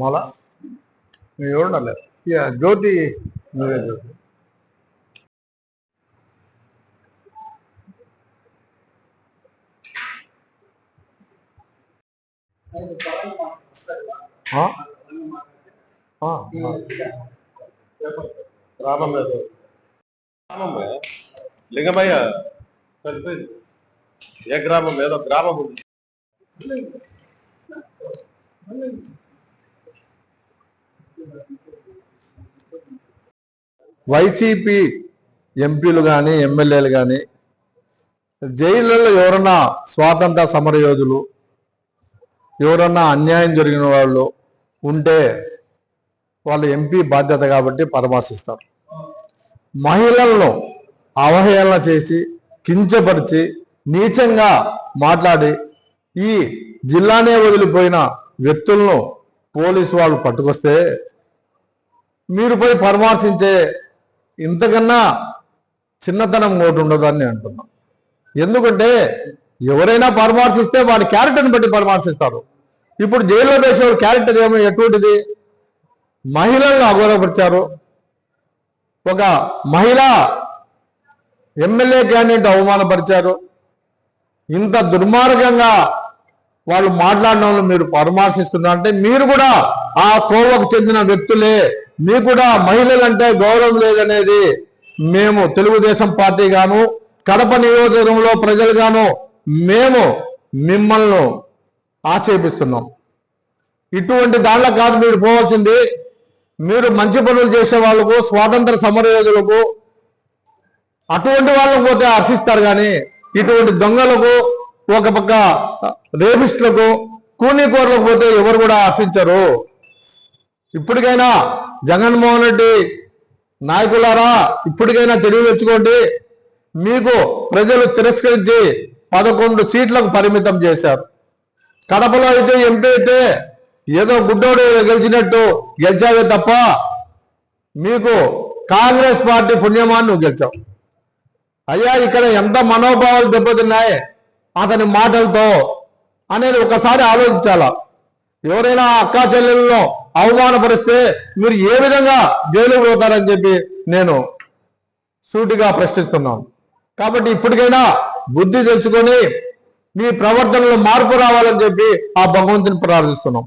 మళ్ళా నువ్వు ఎవరుండాలి ఇక జ్యోతి నువ్వే జ్యోతి ఆ? ఆ, ఆ. గ్రామం ఏదో గ్రామం లింగమయ్య చనిపోయింది ఏ గ్రామం ఏదో గ్రామం ఉంది వైసీపీ ఎంపీలు కానీ ఎమ్మెల్యేలు కానీ జైళ్ళల్లో ఎవరన్నా స్వాతంత్ర సమరయోధులు ఎవరన్నా అన్యాయం జరిగిన వాళ్ళు ఉంటే వాళ్ళ ఎంపీ బాధ్యత కాబట్టి పరామర్శిస్తారు. మహిళలను అవహేళన చేసి కించపరిచి నీచంగా మాట్లాడి ఈ జిల్లానే వదిలిపోయిన వ్యక్తులను పోలీసు వాళ్ళు పట్టుకొస్తే మీరు పోయి పరామర్శించే ఇంతకన్నా చిన్నతనం ఒకటి ఉండదని అంటున్నా. ఎందుకంటే ఎవరైనా పరామర్శిస్తే వాడి క్యారెక్టర్ని బట్టి పరామర్శిస్తారు. ఇప్పుడు జైల్లో వేసే క్యారెక్టర్ ఏమో ఎటువంటిది? మహిళలను అగౌరవపరిచారు. ఒక మహిళ ఎమ్మెల్యే క్యాండిడేట్ అవమానపరిచారు. ఇంత దుర్మార్గంగా వాళ్ళు మాట్లాడిన మీరు పరామర్శిస్తున్నారు అంటే మీరు కూడా ఆ కోవకు చెందిన వ్యక్తులే. మీకు కూడా మహిళలంటే గౌరవం లేదనేది మేము తెలుగుదేశం పార్టీ గాను కడప నియోజకవర్గంలో ప్రజలుగాను మేము మిమ్మల్ని ఆక్షేపిస్తున్నాం. ఇటువంటి దాంట్లో కాదు మీరు పోవాల్సింది. మీరు మంచి పనులు చేసే వాళ్ళకు స్వాతంత్ర సమరయోధులకు అటువంటి వాళ్ళకు పోతే హర్షిస్తారు కానీ ఇటువంటి దొంగలకు ఒక పక్క రేపిస్టులకు కూనీకోర్లకు పోతే ఎవరు కూడా ఆశించరు. ఇప్పటికైనా జగన్మోహన్ రెడ్డి నాయకులారా ఇప్పటికైనా తెలివి తెచ్చుకోండి. మీకు ప్రజలు తిరస్కరించి పదకొండు సీట్లకు పరిమితం చేశారు. కడపలో అయితే ఎంపీ అయితే ఏదో గుడ్డోడు గెలిచినట్టు గెలిచావే తప్ప మీకు కాంగ్రెస్ పార్టీ పుణ్యమాన్ని నువ్వు గెలిచావు. అయ్యా ఇక్కడ ఎంత మనోభావాలు దెబ్బతిన్నాయి. అతని మాటలతో అనేది ఒకసారి ఆలోచించాల? ఎవరైనా అక్కా చెల్లెలను అవమానపరిస్తే మీరు ఏ విధంగా జైలుకు పోతారని చెప్పి నేను సూటిగా ప్రశ్నిస్తున్నాను. కాబట్టి ఇప్పటికైనా బుద్ధి తెచ్చుకొని మీ ప్రవర్తనలో మార్పు రావాలని చెప్పి ఆ భగవంతుని ప్రార్థిస్తున్నాం.